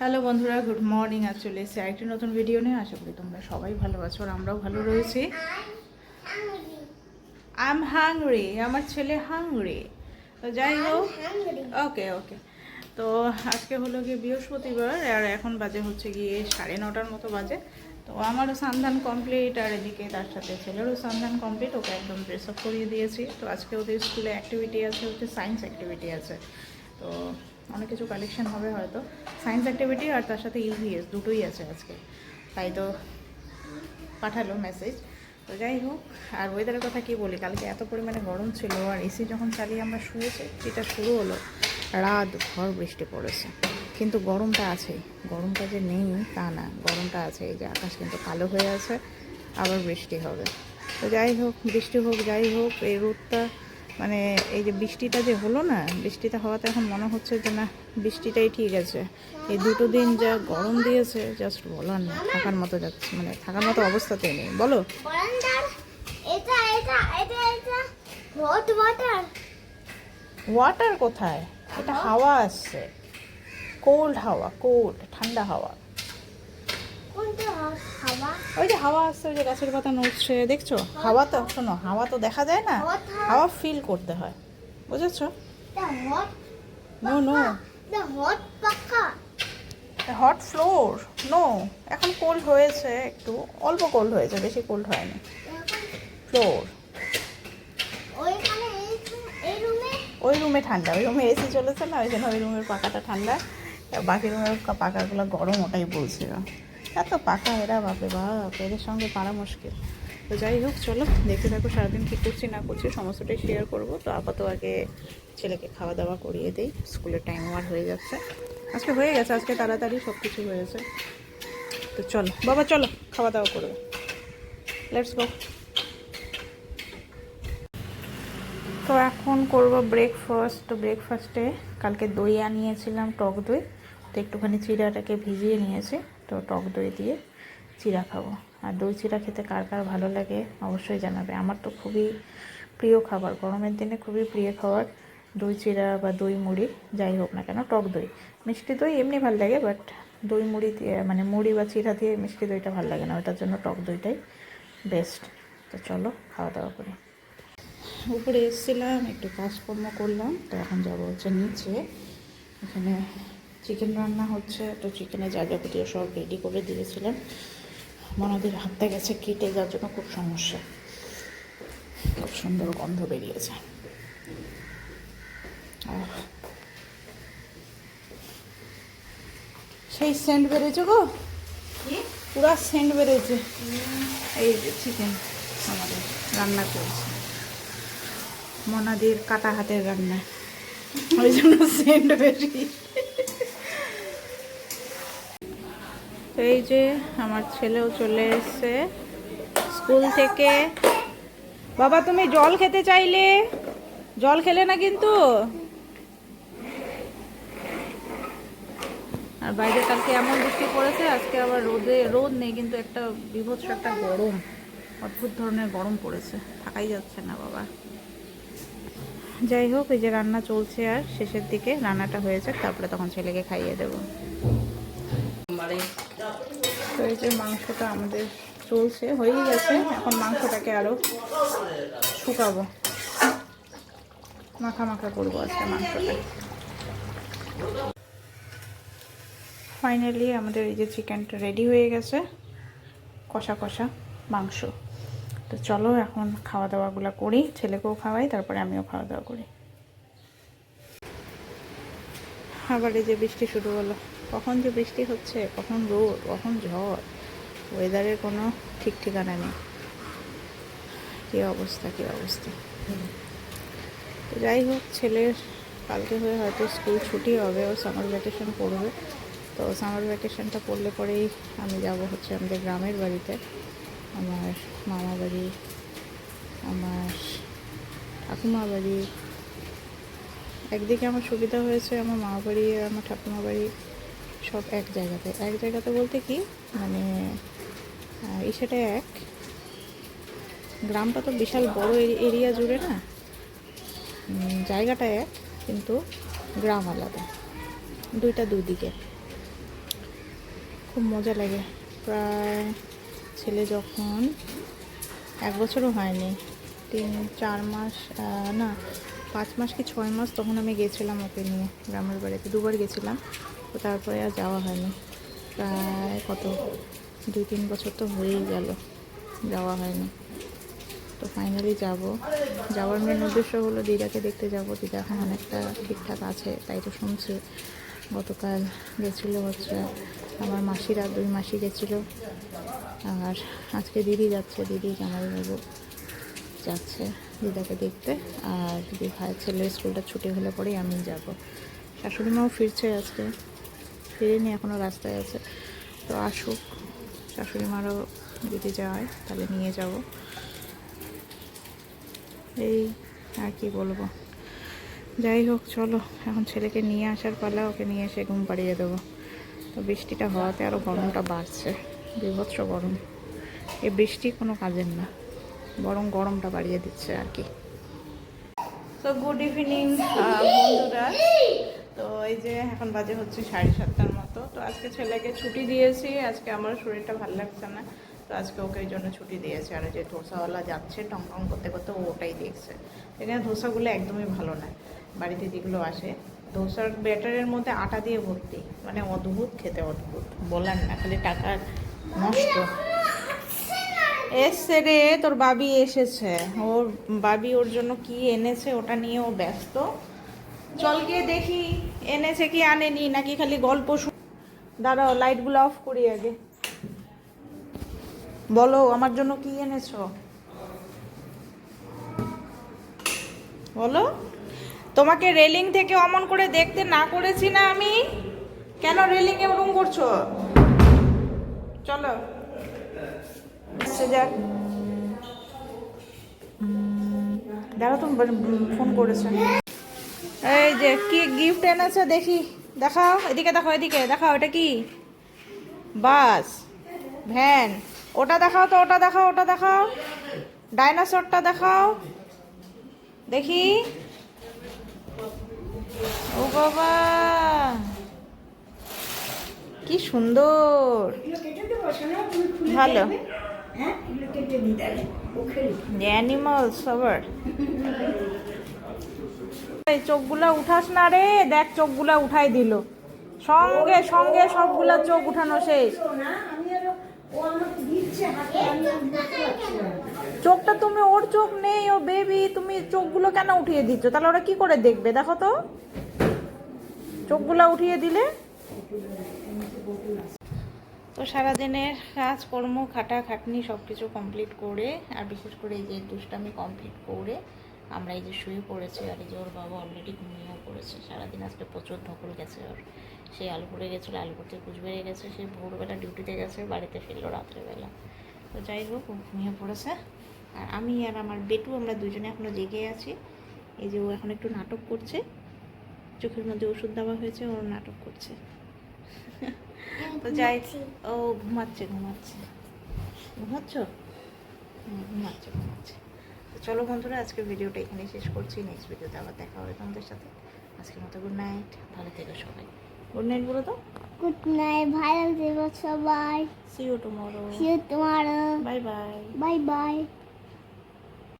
Hello বন্ধুরা good morning. আজ চলে এসেছি আরেকটি নতুন ভিডিও নিয়ে। আশা করি তোমরা সবাই ভালো আছো আর আমরাও ভালো রয়েছি। আই এম হাংরি আমার ছেলে হাংরি তো যাই হোক। ওকে ওকে তো আজকে হলো গিয়ে বৃহস্পতিবার আর এখন বাজে হচ্ছে গিয়ে সাড়ে নটার মতো বাজে। তো আমারও সন্ধান কমপ্লিট আর এদিকে তার সাথে ছেলেরও সন্ধান কমপ্লিট ওকে একদম ড্রেস আপ করিয়ে দিয়েছি। তো আজকে ওদের স্কুলে অ্যাক্টিভিটি আছে হচ্ছে সায়েন্স অ্যাক্টিভিটি আছে। তো অনেক কিছু কালেকশন হবে হয়তো। সায়েন্স অ্যাক্টিভিটি আর তার সাথে ইউভিএস দুটোই আছে আজকে। তাই তো পাঠালো মেসেজ তো যাই হোক, আর ওয়েদারের কথা কি বলি? কালকে এত পরিমাণে গরম ছিল আর এসি যখন চালিয়ে আমরা শুয়েছি, যেটা শুরু হলো, রাত ভর বৃষ্টি পড়েছে। কিন্তু গরমটা আছেই গরমটা যে নেই তা না। গরমটা আছে, এই যে আকাশ কিন্তু কালো হয়ে আছে, আবার বৃষ্টি হবে। তো যাই হোক, বৃষ্টি হোক, যাই হোক, এই রোদটা মানে এই যে বৃষ্টিটা যে হলো না বৃষ্টিটা হওয়াতে এখন মনে হচ্ছে যে না বৃষ্টিটাই ঠিক আছে। এই দুটো দিন যা গরম দিয়েছে জাস্ট বলার না থাকার মতো যাচ্ছে মানে থাকার মতো অবস্থাতেই নেই। বলো। ওয়াটার কোথায়? এটা হাওয়া আসছে। কোল্ড হাওয়া কোল্ড ঠান্ডা হাওয়া। ওই যে হাওয়া আসছে, ওই যে গাছের পাতা নড়ছে, দেখছ? হাওয়া তো, শোনো, হাওয়া তো দেখা যায় না, হাওয়া? ফিল করতে হয়, বুঝেছ? No no hot floor no এখন কোল্ড হয়েছে একটু, অল্প কোল্ড হয়েছে, বেশি কোল্ড হয়নি। ফ্লোর ওই রুমে ঠান্ডা, ওই রুমে এসি চলেছে না, ওই জন্য ওই রুমের পাখাটা ঠান্ডা। বাকি রুমের পাখাগুলো গরম ওটাই বলছিল। এত পাকা, এরা বাপরে বাপ, এদের সঙ্গে পারা মুশকিল। তো যাই হোক, চলো, দেখতে থাকো, সারাদিন কী করছি, না করছি, সমস্তটাই শেয়ার করব। তো আপাতত আগে ছেলেকে খাওয়া দাওয়া করিয়ে দিই, স্কুলের টাইম ওয়ার হয়ে যাচ্ছে। আজকে হয়ে গেছে, আজকে তাড়াতাড়ি সব কিছু হয়েছে তো চলো, বাবা, চলো খাওয়া দাওয়া করবে। লেটস গো তো এখন করব ব্রেকফাস্ট তো ব্রেকফাস্টে কালকে দই আনিয়েছিলাম, টক দই। তো একটুখানি চিড়াটাকে ভিজিয়ে নিয়েছি। তো টক দই দিয়ে চিরা খাব। আর দই চিরা খেতে কার কার ভালো লাগে অবশ্যই জানাবে। আমার তো খুবই প্রিয় খাবার। গরমের দিনে খুবই প্রিয় খাবার দই চিরা বা দই মুড়ি, যাই হোক না কেন, টক দই। মিষ্টি দই এমনি ভালো লাগে বাট দই মুড়ি দিয়ে মানে মুড়ি বা চিড়া দিয়ে মিষ্টি দইটা ভালো লাগে না। ওটার জন্য টক দইটাই বেস্ট তো চলো, খাওয়া দাওয়া করি। উপরে এসেছিলাম, একটু কাজকর্ম করলাম, তো এখন যাব হচ্ছে নিচে। এখানে চিকেন রান্না হচ্ছে তো চিকেনে যা যাবতীয় সব রেডি করে দিয়েছিলেন মনাদের হাতে গেছে কেটে যার জন্য খুব সমস্যা। খুব সুন্দর গন্ধ বেরিয়েছে। সেই সেন্ট বেড়েছে গো। পুরা সেন্ট বেড়েছে এই যে চিকেন আমাদের রান্না করছে। মনাদির কাটা হাতের রান্না। ওই জন্য সেন্ট বেশি তো এই যে আমার ছেলেও চলে এসছে স্কুল থেকে। বাবা, তুমি জল খেতে চাইলে? জল খেলে না কিন্তু? আর বাইরে কালকে এমন বৃষ্টি পড়েছে, আজকে আবার রোদে, রোদ নেই, কিন্তু একটা বিভৎস একটা গরম, অদ্ভুত ধরনের গরম পড়েছে, থাকাই যাচ্ছে না বাবা। যাই হোক, এই যে রান্না চলছে আর, শেষের দিকে রান্নাটা হয়েছে তারপরে তখন ছেলেকে খাইয়ে দেব। তো এই যে মাংসটা আমাদের চলছে, হয়েই গেছে, এখন মাংসটাকে আরও শুকাবো। মাখা মাখা করব আজকে মাংসটা। ফাইনালি আমাদের এই যে চিকেনটা রেডি হয়ে গেছে, কষা কষা মাংস। তো চলো এখন খাওয়া দাওয়াগুলো করি, ছেলেকেও খাওয়াই, তারপরে আমিও খাওয়া দাওয়া করি। আবার এই যে বৃষ্টি শুরু হলো। কখন যে বৃষ্টি হচ্ছে, কখন রোদ, কখন ঝড় ওয়েদারের কোনো ঠিক ঠিকানা নেই। কী অবস্থা কী অবস্থা? তো যাই হোক, ছেলের কালকে হয়ে হয়তো স্কুল ছুটি হবে, ও সামার ভ্যাকেশন পড়বে। তো সামার ভ্যাকেশনটা পড়লে পরেই আমি যাব হচ্ছে আমাদের গ্রামের বাড়িতে। আমার মামা বাড়ি, আমার ঠাকুমা বাড়ি। একদিকে আমার সুবিধা হয়েছে, আমার মা বাড়ি, আমার ঠাকুমা বাড়ি। সব এক জায়গাতে। এক জায়গাতে বলতে কি মানে ইসেটা এক। গ্রামটা তো বিশাল বড় এরিয়া জুড়ে না? জায়গাটা এক, কিন্তু গ্রাম আলাদা। দুইটা দুদিকে খুব মজা লাগে। প্রায় ছেলে যখন এক বছরও হয়নি, তিন, চার মাস না, পাঁচ মাস কি ছয় মাস তখন আমি গেছিলাম ওকে নিয়ে, গ্রামের বাড়িতে। দুবার গেছিলাম। তো তারপরে আর যাওয়া হয়নি প্রায় কত? দুই, তিন বছর তো হয়েই গেল, যাওয়া হয়নি তো ফাইনালি যাব। যাওয়ার মেন উদ্দেশ্য হলো দিদাকে দেখতে যাব। দিদা এখন অনেকটা ঠিকঠাক আছে, তাই তো শুনছি। গতকাল গেছিল হচ্ছে আমার মাসিরা, দুই মাসি গেছিল। আর আজকে দিদি যাচ্ছে, দিদি জামাইবাবু যাচ্ছে দিদাকে দেখতে। আর দিদি ভাই ছেলের স্কুলটা ছুটি হলে পরেই আমি যাব। শাশুড়ি মাও ফিরছে আজকে। ফিরেনি এখনও রাস্তায় আছে। তো আসুক, শাশুড়ি মারও যদি যায়, তাহলে নিয়ে যাব। এই আর কি বলব। যাই হোক, চলো, এখন ছেলেকে নিয়ে আসার পালা, ওকে নিয়ে এসে ঘুম পাড়িয়ে দেবো। তো বৃষ্টিটা হওয়াতে আরও গরমটা বাড়ছে, বিভৎস গরম। এই বৃষ্টি কোনো কাজের না, বরং গরমটা বাড়িয়ে দিচ্ছে আর কি। তো গুড ইভিনিং বন্ধুরা। তো এই যে এখন বাজে হচ্ছে সাড়ে সাতটার মতো তো আজকে ছেলেকে ছুটি দিয়েছি, আজকে আমার শরীরটা ভালো লাগছে না, তো আজকে ওকে এই জন্য ছুটি দিয়েছে। আর যে ধোসাওয়ালা যাচ্ছে টং টং করতে করতে ওটাই দেখছে। এখানে ধোসাগুলো একদমই ভালো না, বাড়িতে যেগুলো আসে। ধোসার ব্যাটারের মধ্যে আটা দিয়ে ভর্তি মানে অদ্ভুত খেতে অদ্ভুত, বলার না, খালি টাকার নষ্ট। এসছে রে, তোর বাবি এসেছে। ওর বাবি ওর জন্য কি এনেছে ওটা নিয়ে ও ব্যস্ত। চল গিয়ে দেখি, এনেছে কি, আনেনি, নাকি খালি গল্প দাঁড়াও লাইটগুলো অফ করি আগে। বলো, আমার জন্য কি এনেছো? বলো। তোমাকে রেলিং থেকে অমন করে দেখতে না করেছি না আমি? কেন রেলিং এ ওরম করছ? চলো। যাক। দেখো তো, ফোন করেছে। এই যে, কি গিফট এনেছে দেখি। দেখাও এদিকে দেখাও এদিকে দেখাও এটা কি? Bus van. ওটা দেখাও তো ওটা দেখাও ওটা দেখাও। ডাইনোসরটা দেখাও। দেখি। ও বাবা। কি সুন্দর। ভালো। অ্যানিমালস আবার এই চোখগুলা উঠাস না রে। দেখ চোখগুলা উঠাই দিল। সঙ্গে সঙ্গে সবগুলা চোখ উঠানো শেষ। চোখটা তুমি ওর চোখ নেই, ও বেবি তুমি চোখগুলো কেন উঠিয়ে দিচ্ছ? তাহলে ওরা কি করে দেখবে? দেখো তো। চোখগুলা উঠিয়ে দিলে। তো সারাদিনের কাজকর্ম খাটা খাটনি সব কিছু কমপ্লিট করে, আর বিশেষ করে এই যে দুষ্টামি কমপ্লিট করে আমরা এই যে শুয়ে পড়েছি আর এই যে ওর বাবা অলরেডি ঘুমিয়েও পড়েছে। সারাদিন আজকে প্রচুর ধকল গেছে ওর। সে আলুপুরে গেছিল আলুপুরতে কুচবেড়ে গেছে সে ভোরবেলা ডিউটিতে গেছে বাড়িতে ফিরলো রাত্রেবেলা। তো যাই হোক ও ঘুমিয়ে পড়েছে। আর আমি আর আমার বেটু আমরা দুজনে এখনও জেগে আছি। এই যে ও এখন একটু নাটক করছে। চোখের মধ্যে ওষুধ দেওয়া হয়েছে ও নাটক করছে। তো যাই ও ঘুমাচ্ছে ঘুমাচ্ছে। ঘুমাচ্ছে? ঘুমাচ্ছে। তো চলো বন্ধুরা আজকের ভিডিওটা এখানে শেষ করছি। নেক্সট ভিডিওতে আবার দেখা হবে তোমাদের সাথে। আজকের মতো গুড নাইট ভালো থেকো সবাই। গুড নাইট বলো তো। গুড নাইট ভালো থেকো সবাই। See you tomorrow see you tomorrow bye bye bye bye.